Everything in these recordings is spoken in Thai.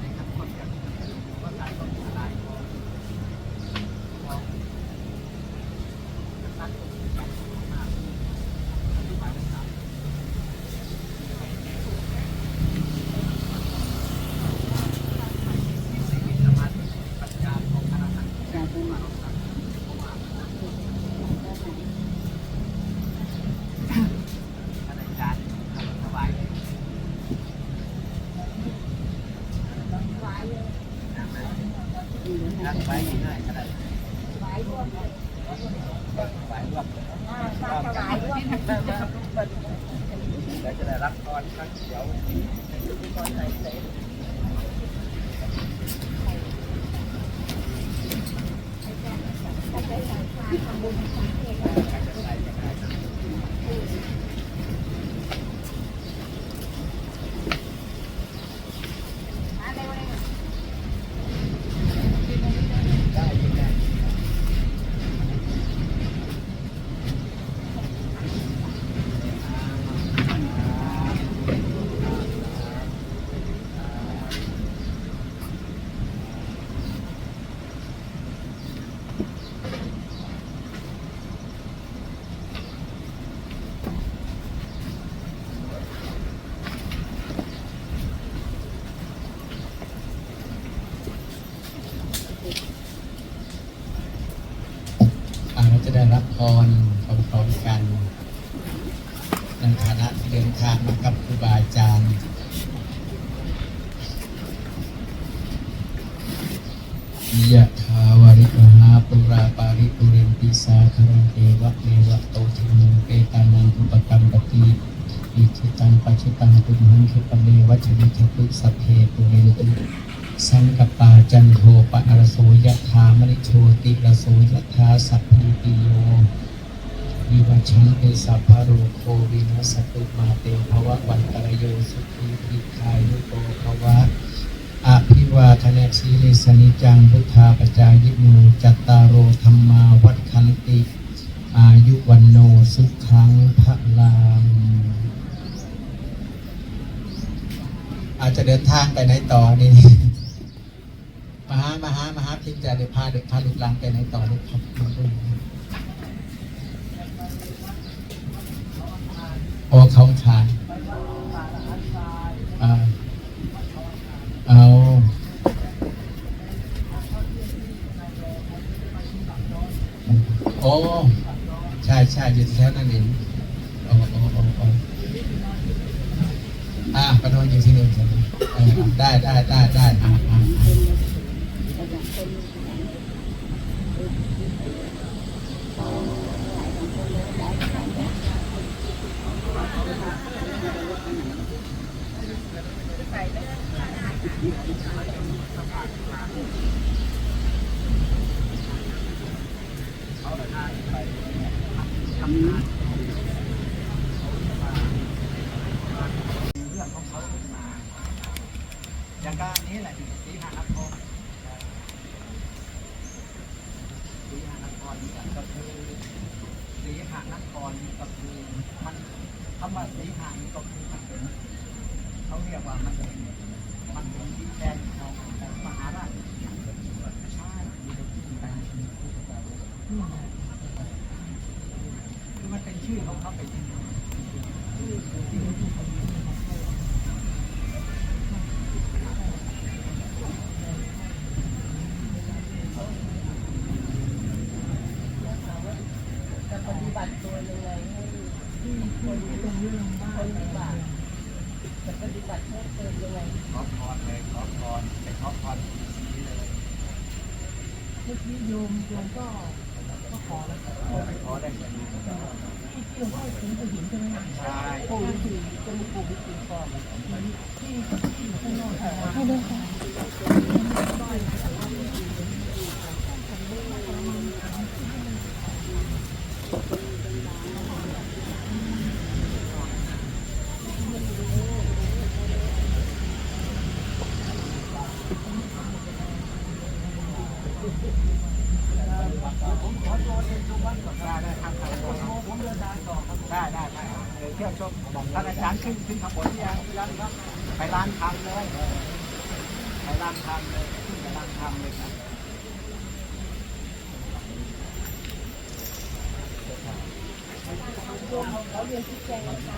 เลยครับคนกันก็ตายก็ตายมองตั้งตรงนี้กันมากอธิบายได้ครับมีสิ่งที่สามารถปัญญาของคณะสังคมได้มาเอาสังคมเข้ามาอะไรการสบายเลย นั่งไว้ง่ายๆก็ได้ไว้รวมไว้รวมแล้วจะได้รับต อนครั้งเดียวได้ยังไง อ่าเราจะได้รับ พรพร้อมๆกันในฐานะเดินทางมากับครูบาอาจารย์ วิเตสัพพะโรโควินัสตุมาเตภวะวันตรโยสุขีติคายุโตภวะอภิวาทนาชีลิสนิจังพุทธาปจายิโนจัตตารโอธรรมาวัฏคันติ อายุวันโนสุขังพระลังอาจจะเดินทางไปไหนต่อนี่มหามหามหาพิมพ์จะได้พาเด็กพาลูกหลานไปไหนต่อลูกครับ โอเขาขายเอาโอ้ใช่ใช่อยู่แถวนั้นเองโอ้โอ้โอ้โอ้อ่าปนอนอยู่ที่นี่ไหมเออได้ได้ได้ได้อ่าอ่า อ่าเขาเลยน่างานเรื่องของเขาขึ้นมาอย่างการนี้แหละสีหานครสีหานครนี่ก็คือสีหานครนี่ก็คือมันคำว่าสีหานี่ก็คือมันเป็นเขาเรียกว่ามันเป็น mag-2010. เมื่โยมโยมก็ก็ขอแล้วไปขอได้แบบนี้ที่ที่หลวงพ่อถึงจะเห็นใช่ไหมใช่ปู่ฤาษีจะมีปู่ฤาษีก่อนที่ที่อยู่ข้างนอกให้ด้วยค่ะ Thank you ได้ครับผมเดินทางต่อครับได้ได้ได้เดี๋ยวเที่ยวชมท่านอาจารย์ขึ้นขึ้นขบวนที่ยังยังครับไปร้านทำเลยไปำลังทำเลยกำลังทำเลยครับ โย มเขาเรียนชี้แจงนะคะ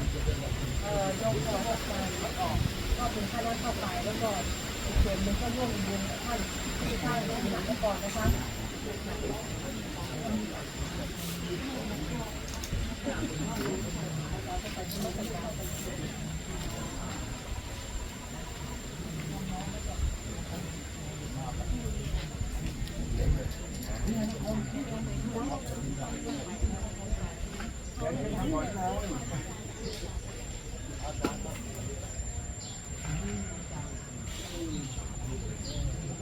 เอ่อโยมขอออกมาไม่ออกก็เป็นค่านั้นเข้าไปแล้วก็อีกส่วนหนึ่งก็ร่วมบุญกับท่านที่ท่านได้หนักก่อนนะคะ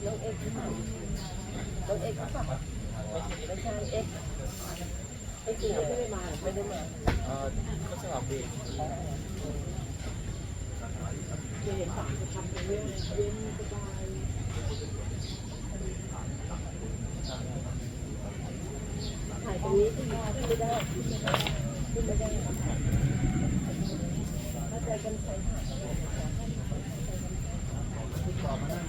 น้องเอ็กซ์น้องเอ็กซ์ค่ะไม่ใช่เอ็กซ์เอ็กซ์เนี่ไม่ได้มาไม่ได้มาเอ่อก็สลับดีเรียนฝั่งจะทำเป็นเรื่องเย็นสบายถ่ายตรงนี้ขึ้นได้ขึ้นไม่ได้ขึ้นไม่ได้ขึ้นไม่ได้ถ้าใจกันใส่ถ่าย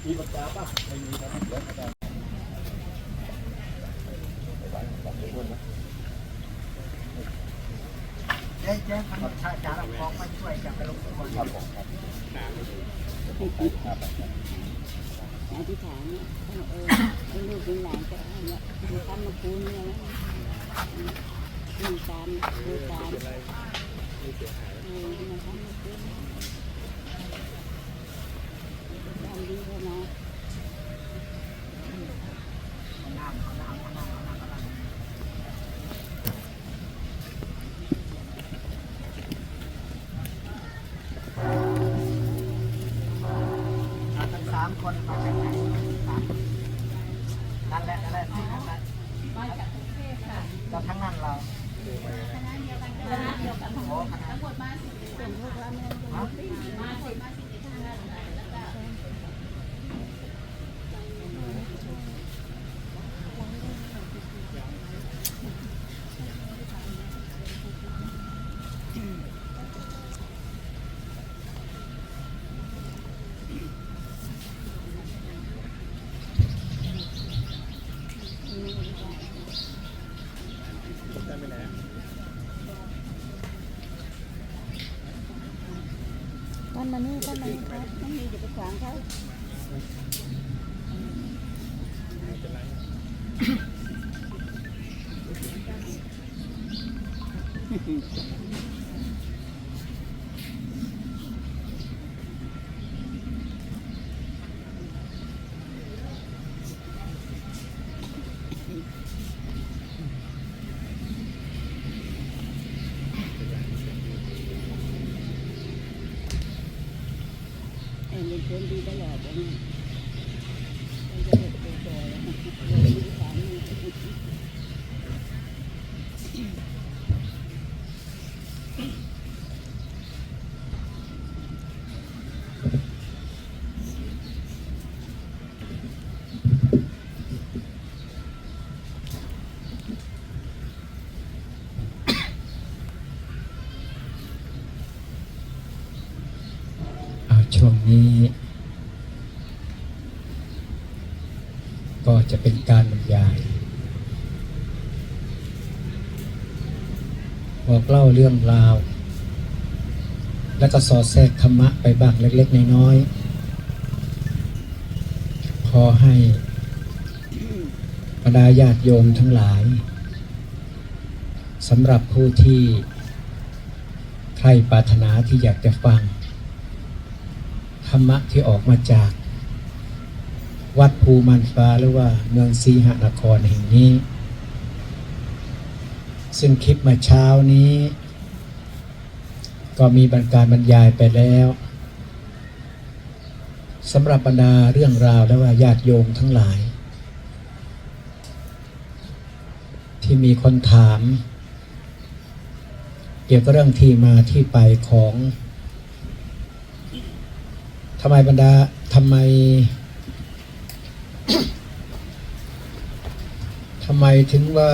เจ๊มี มานี่ท่านมานี่ครับไม่มีจะไปขวางเขา คนดีตลอดเลยเนี่ยจะเด็กตัวโตแล้วอธิษฐานนี่ อ่าช่วงนี้ ก็ จะเป็นการบรรยายบอกเล่าเรื่องราว แล้วก็สอดแทรกธรรมะไปบ้างเล็ก ๆ น้อยๆพอให้บรรดาญาติโยมทั้งหลายสำหรับผู้ที่ใครปรารถนาที่อยากจะฟัง ธรรมะที่ออกมาจาก วัดภูมันฟ้าหรือว่าเมืองสีหนครแห่งนี้ ซึ่งคลิปมาเช้านี้ ก็มีบรรการบรรยายไปแล้วสำหรับบรรดาเรื่องราวและว่าญาติโยมทั้งหลาย ที่มีคนถาม เกี่ยวกับเรื่องที่มาที่ไปของทำไมบรรดาทำไม ทำไมถึงว่า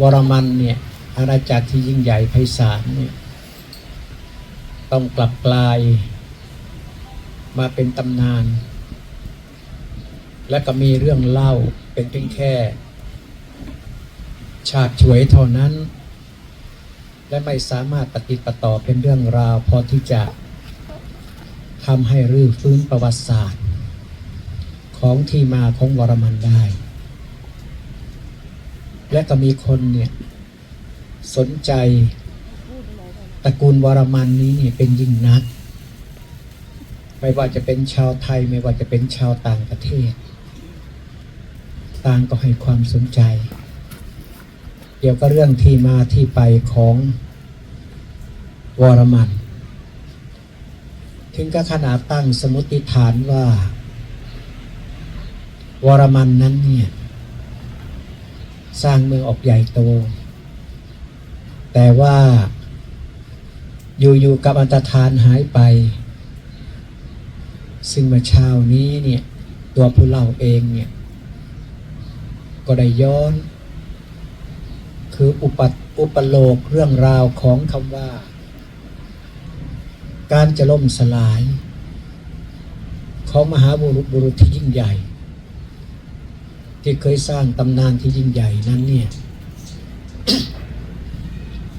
วรมันเนี่ยอาณาจักรที่ยิ่งใหญ่ไพศาลเนี่ยต้องกลับกลายมาเป็นตำนาน และก็มีเรื่องเล่าเป็นเพียงแค่ ฉาบฉวยเท่านั้น และไม่สามารถปฏิดปต่อเป็นเรื่องราว พอที่จะทำให้รื้อฟื้นประวัติศาสตร์ ของที่มาของวรมันได้ และก็มีคนเนี่ยสนใจตระกูลวรมันนี้เนี่ยเป็นยิ่งนัก ไม่ว่าจะเป็นชาวไทยไม่ว่าจะเป็นชาวต่างประเทศ ต่างก็ให้ความสนใจ เกี่ยวกับเรื่องที่มาที่ไปของวรมัน ถึงกับขนาดตั้งสมมติฐานว่า วรมันนั้นเนี่ย สร้างเมืองออกใหญ่โต แต่ว่าอยู่ๆกับอันตรธานหายไป ซึ่งเมื่อเช้านี้เนี่ยตัวผู้เล่าเองเนี่ยก็ได้ย้อน คืออุปอุปโลกเรื่องราวของคำว่า การจะล่มสลาย ของมหาบุรุษบุรุษที่ยิ่งใหญ่ ที่เคยสร้างตำนานที่ยิ่งใหญ่นั้นเนี่ย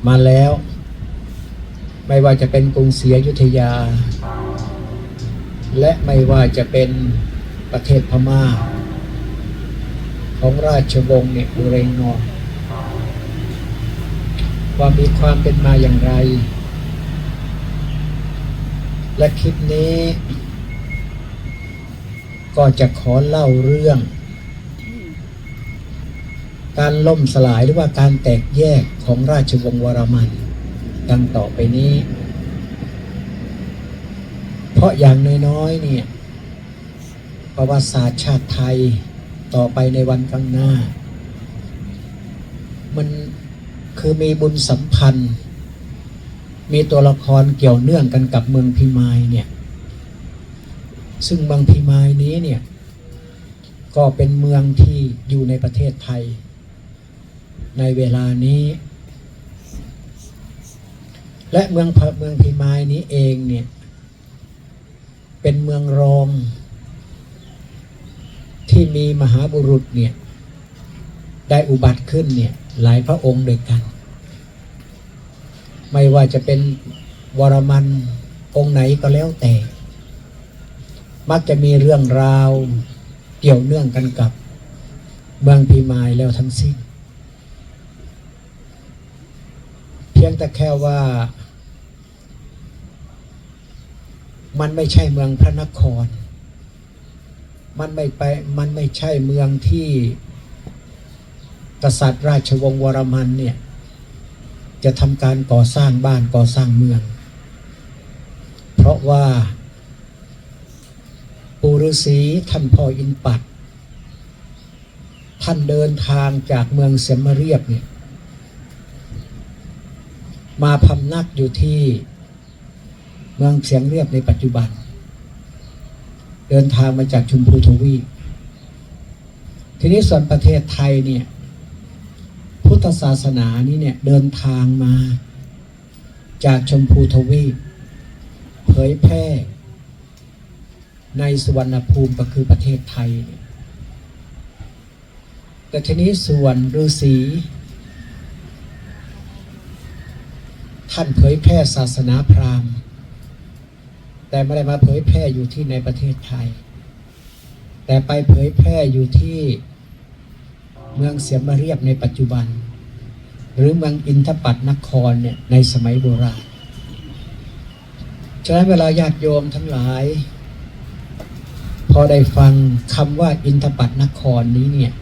มาแล้ว ไม่ว่าจะเป็นกรุงศรีอยุธยา และไม่ว่าจะเป็นประเทศพม่า ของราชวงศ์เนี่ยอุเรงนองว่ามีความเป็นมาอย่างไร และคลิปนี้ ก็จะขอเล่าเรื่อง การล่มสลายหรือว่าการแตกแยกของราชวงศ์วรมัน ดังต่อไปนี้ เพราะอย่างน้อยๆเนี่ยประวัติศาสตร์ชาติไทยต่อไปในวันข้างหน้า มันคือมีบุญสัมพันธ์ มีตัวละครเกี่ยวเนื่องกันกับเมืองพิมายเนี่ยซึ่งเมืองพิมายนี้เนี่ยก็เป็นเมืองที่อยู่ในประเทศไทย ในเวลานี้ และเมืองพะเมืองพิมายนี้เองเนี่ย เป็นเมืองรอง ที่มีมหาบุรุษเนี่ย ได้อุบัติขึ้นเนี่ย หลายพระองค์ด้วยกัน ไม่ว่าจะเป็นวรมันองค์ไหนก็แล้วแต่ มักจะมีเรื่องราวเกี่ยวเนื่องกันกับเมืองพิมายแล้วทั้งสิ้น เพียงแต่แค่ว่า มันไม่ใช่เมืองพระนคร มันไม่ไปมันไม่ใช่เมืองที่กษัตริย์ราชวงศ์วรมันเนี่ย จะทำการก่อสร้างบ้านก่อสร้างเมือง เพราะว่าปูฤาษีท่านพ่ออินปัตท่านเดินทางจากเมืองเสมเรียบเนี่ย มาพำนักอยู่ที่เมืองเสียงเรียบในปัจจุบัน เดินทางมาจากชุมพูทวีปทีนี้ส่วนประเทศไทยเนี่ย พุทธศาสนานี้เนี่ย เดินทางมาจากชมพูทวีปเผยแพร่ในสุวรรณภูมิก็คือประเทศไทยเนี่ยแต่ทีนี้ส่วนฤาษี ท่านเผยแพร่ศาสนาพราหมณ์ แต่ไม่ได้มาเผยแพร่อยู่ที่ในประเทศไทย แต่ไปเผยแพร่อยู่ที่เมืองเสียมเรียบในปัจจุบัน หรือเมืองอินทปัตนครเนี่ยในสมัยโบราณฉะนั้นเวลาญาติโยมทั้งหลาย พอได้ฟังคำว่าอินทปัตนครนี้เนี่ย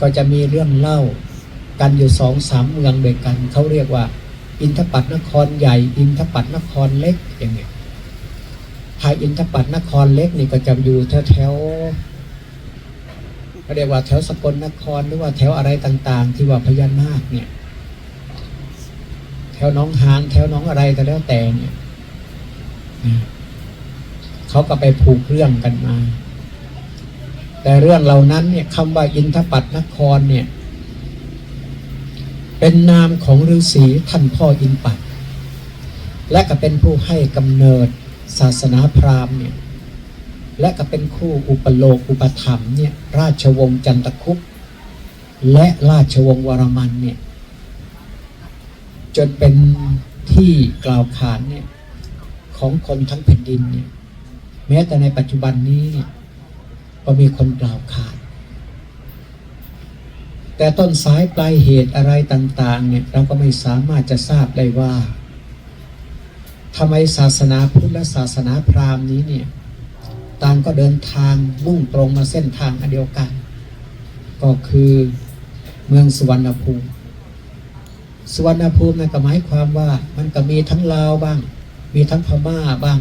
ก็จะมีเรื่องเล่ากันอยู่สองสามเมืองด้วยกัน เขาเรียกว่า อินทปัตนครใหญ่ อินทปัตนครเล็กอย่างเงี้ยทายอินทปัตนครเล็กนี่ก็จะอยู่แถวเรียกว่าแถวสกลนครหรือว่าแถวอะไรต่าง ๆ ที่ว่าพญานาคเนี่ย แถวน้องหานแถวน้องอะไรก็แล้วแต่เนี่ยเขาก็ไปผูกเรื่องกันมา แต่เรื่องเหล่านั้นเนี่ยคำว่าอินทปัตนครเนี่ย เป็นนามของฤาษีท่านพ่ออินปัตและก็เป็นผู้ให้กำเนิดศาสนาพราหมณ์เนี่ยและก็เป็นคู่อุปโลกอุปถัมเนี่ยราชวงศ์จันทคุปและราชวงศ์วรมันเนี่ยจนเป็นที่กล่าวขานเนี่ยของคนทั้งแผ่นดินเนี่ยแม้แต่ในปัจจุบันนี้เนี่ยก็มีคนกล่าวขาน แต่ต้นสายปลายเหตุอะไรต่างๆเนี่ยเราก็ไม่สามารถจะทราบได้ว่าทำไมศาสนาพุทธและศาสนาพราหมณ์นี้เนี่ยต่างก็เดินทางมุ่งตรงมาเส้นทางอันเดียวกัน ก็คือเมืองสุวรรณภูมิ สุวรรณภูมินั่นก็หมายความว่ามันก็มีทั้งลาวบ้าง มีทั้งพม่าบ้าง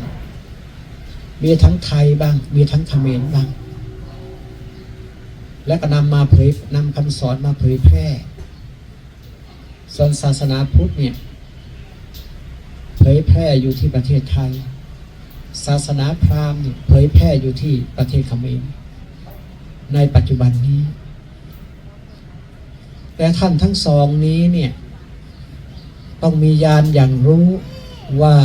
มีทั้งไทยบ้าง มีทั้งเขมรบ้าง และก็นำมาเผยนำคำสอนมาเผยแพร่ ส่วนศาสนาพุทธเนี่ยเผยแพร่อยู่ที่ประเทศไทย ศาสนาพราหมณ์เนี่ยเผยแพร่อยู่ที่ประเทศเขมรในปัจจุบันนี้ แต่ท่านทั้งสองนี้เนี่ยต้องมีญาณอย่างรู้ว่า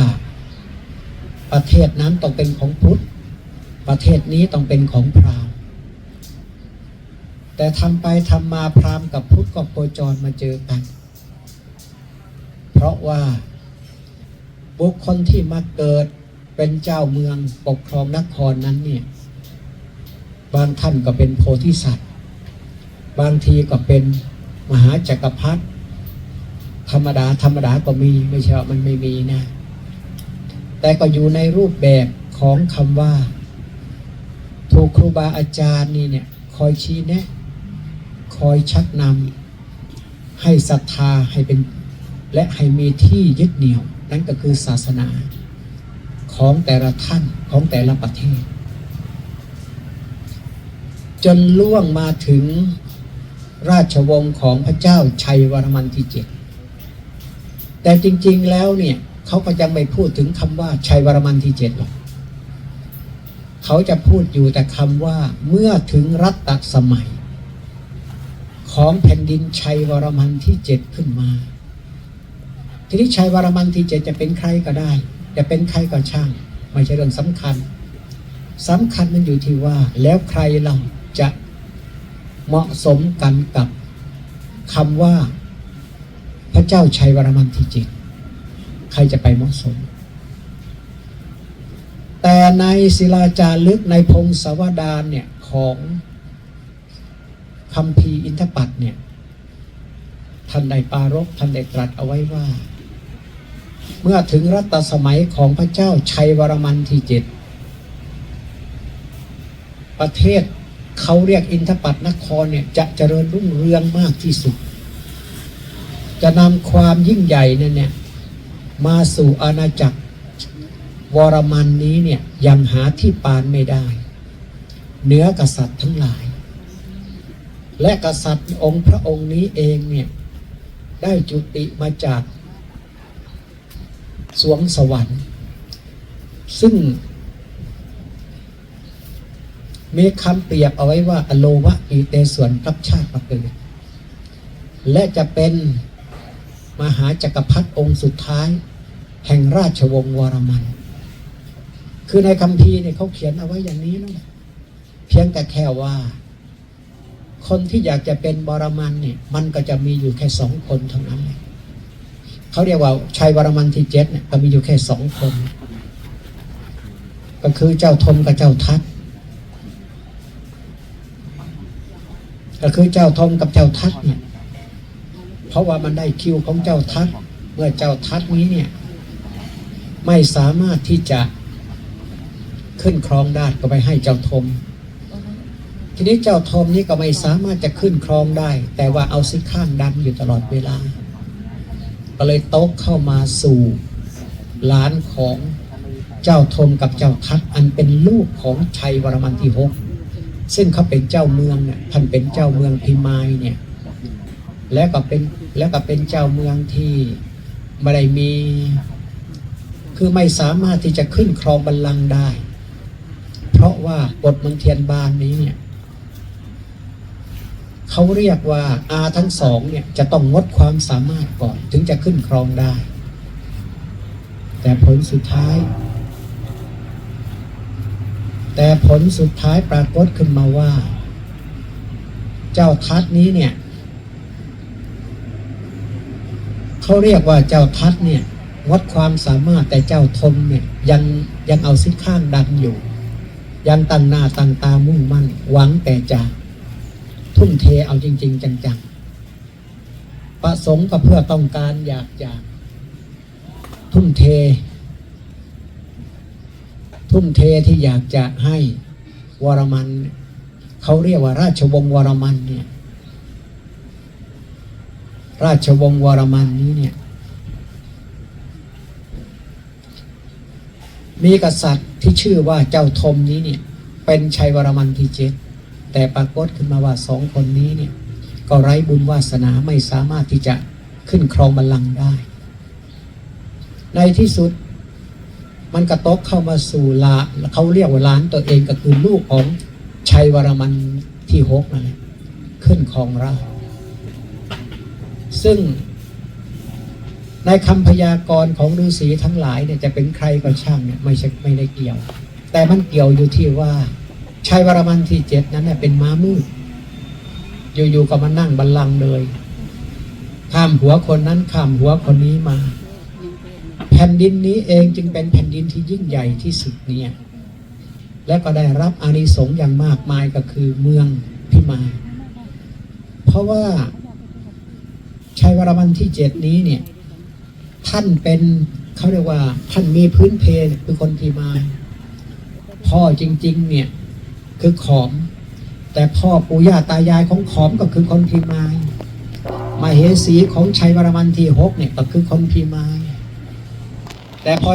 ประเทศนั้นต้องเป็นของพุทธ ประเทศนี้ต้องเป็นของพราหมณ์ แต่ทำไปทำมาพราหมณ์กับพุทธก็โคจรมาเจอกัน เพราะว่าบุคคลที่มาเกิดเป็นเจ้าเมืองปกครองนครนั้นเนี่ย บางท่านก็เป็นโพธิสัตว์ บางทีก็เป็นมหาจักรพรรดิธรรมดาธรรมดาก็มีไม่ใช่ว่ามันไม่มีนะ แต่ก็อยู่ในรูปแบบของคำว่า ถูกครูบาอาจารย์นี่เนี่ย คอยชี้แนะ อยชักนำให้ศรัทธาให้เป็นและให้มีที่ยึดเหนี่ยว นั่นก็คือศาสนาของแต่ละท่านของแต่ละประเทศ จนล่วงมาถึงราชวงศ์ของพระเจ้าชัยวรมันที่เจ็ดแต่จริงๆแล้วเนี่ยเขาก็ยังไม่พูดถึงคำว่าชัยวรมันที่เจ็ดหรอกเขาจะพูดอยู่แต่คำว่าเมื่อถึงรัตตสมัย ของแผ่นดินชัยวรมันที่เจ็ดขึ้นมา ทีนี้ชัยวรมันที่เจ็ดจะเป็นใครก็ได้ จะเป็นใครก็ช่าง ไม่ใช่เรื่องสำคัญสำคัญมันอยู่ที่ว่า แล้วใครเราจะเหมาะสมกันกับคำว่า พระเจ้าชัยวรมันที่เจ็ดใครจะไปเหมาะสม แต่ในศิลาจารึกในพงศาวดารเนี่ยของ คำพีอินทปัตเนี่ยท่านได้ปารภท่านได้ตรัสเอาไว้ว่า เมื่อถึงรัตสมัยของพระเจ้าชัยวรมันที่เจ็ดประเทศเขาเรียกอินทปัตนครเนี่ยจะเจริญรุ่งเรืองมากที่สุด จะนำความยิ่งใหญ่นั่นเนี่ยมาสู่อาณาจักรวรมันนี้เนี่ยยังหาที่ปานไม่ได้ เหนือกษัตริย์ทั้งหลาย และกษัตริย์องค์พระองค์นี้เองเนี่ยได้จุติมาจากสวงสวรรค์ ซึ่ง มีคำเปรียบเอาไว้ว่า อโลวะอีเตส่วนรับชาติมาเกิดและจะเป็นมหาจักรพรรดิองค์สุดท้าย แห่งราชวงศ์วรมัน คือในคำพีร์เนี่ยเขาเขียนเอาไว้อย่างนี้นะเพียงแต่แค่ว่า คนที่อยากจะเป็นบรมันเนี่ยมันก็จะมีอยู่แค่สองคนเท่านั้นแหละเขาเรียกว่าชัยวรมันที่เจ็ดเนี่ยก็มีอยู่แค่สองคน ก็คือเจ้าทมกับเจ้าทัตก็คือเจ้าทมกับเจ้าทัตเนี่ยเพราะว่ามันได้คิวของเจ้าทัตเมื่อเจ้าทัตนี้เนี่ยไม่สามารถที่จะขึ้นครองได้ก็ไปให้เจ้าทม ทีนี้เจ้าทมนี่ก็ไม่สามารถจะขึ้นครองได้ แต่ว่าเอาซิข้างดันอยู่ตลอดเวลา ก็เลยโต๊ะเข้ามาสู่หลานของเจ้าทมกับเจ้าทัตอันเป็นลูกของชัยวรมันที่หกซึ่งเขาเป็นเจ้าเมืองเนี่ยท่านเป็นเจ้าเมืองพิมายเนี่ยแล้วก็เป็นแล้วก็เป็นเจ้าเมืองที่ไม่ได้มี คือไม่สามารถที่จะขึ้นครองบัลลังก์ได้ เพราะว่ากฎมืองเทียนบานนี้เนี่ย เขาเรียกว่าอาทั้งสองเนี่ยจะต้องงดความสามารถก่อนถึงจะขึ้นครองได้ แต่ผลสุดท้าย แต่ผลสุดท้ายปรากฏขึ้นมาว่า เจ้าทัตนี้เนี่ยเขาเรียกว่าเจ้าทัตเนี่ยงดความสามารถแต่เจ้าทมเนี่ยยังยังเอาซิข้างดันอยู่ ยังตั้งหน้าตั้งตามุ่งมั่นหวังแต่จะ ทุ่มเทเอาจริง ๆ จังๆ ประสงค์ก็เพื่อต้องการอยากจะทุ่มเท ทุ่มเทที่อยากจะให้วรมัน เขาเรียกว่าราชวงศ์วรมันเนี่ย ราชวงศ์วรมันนี้เนี่ย มีกษัตริย์ที่ชื่อว่าเจ้าทมนี้เนี่ย เป็นชัยวรมันที่เจ็ด แต่ปรากฏขึ้นมาว่าสองคนนี้เนี่ยก็ไร้บุญวาสนาไม่สามารถที่จะขึ้นครองบัลลังก์ได้ ในที่สุดมันกระตกเข้ามาสู่ลาเขาเรียกว่าล้านตัวเองก็คือลูกของชัยวรมันที่หกนั่นแหละขึ้นครองราชซึ่งในคำพยากรณ์ของฤาษีทั้งหลายเนี่ยจะเป็นใครก็ช่างเนี่ยไม่ใช่ไม่ได้เกี่ยว แต่มันเกี่ยวอยู่ที่ว่า ชัยวรมันที่เจ็ดนั้นเนี่ยเป็นม้ามืดอยู่ๆก็มานั่งบัลลังก์เลยข้ามหัวคนนั้นข้ามหัวคนนี้มา แผ่นดินนี้เองจึงเป็นแผ่นดินที่ยิ่งใหญ่ที่สุดเนี่ย และก็ได้รับอานิสงส์อย่างมากมายก็คือเมืองพิมาย เพราะว่าชัยวรมันที่เจ็ดนี้เนี่ย ท่านเป็นเขาเรียกว่าท่านมีพื้นเพคือคนพิมาย พ่อจริง ๆ เนี่ย คือขอม แต่พ่อปู่ย่าตายายของขอมก็คือคนพิมายมาเหสีของชัยวรมันที่หกเนี่ยก็คือคนพิมายแต่พอ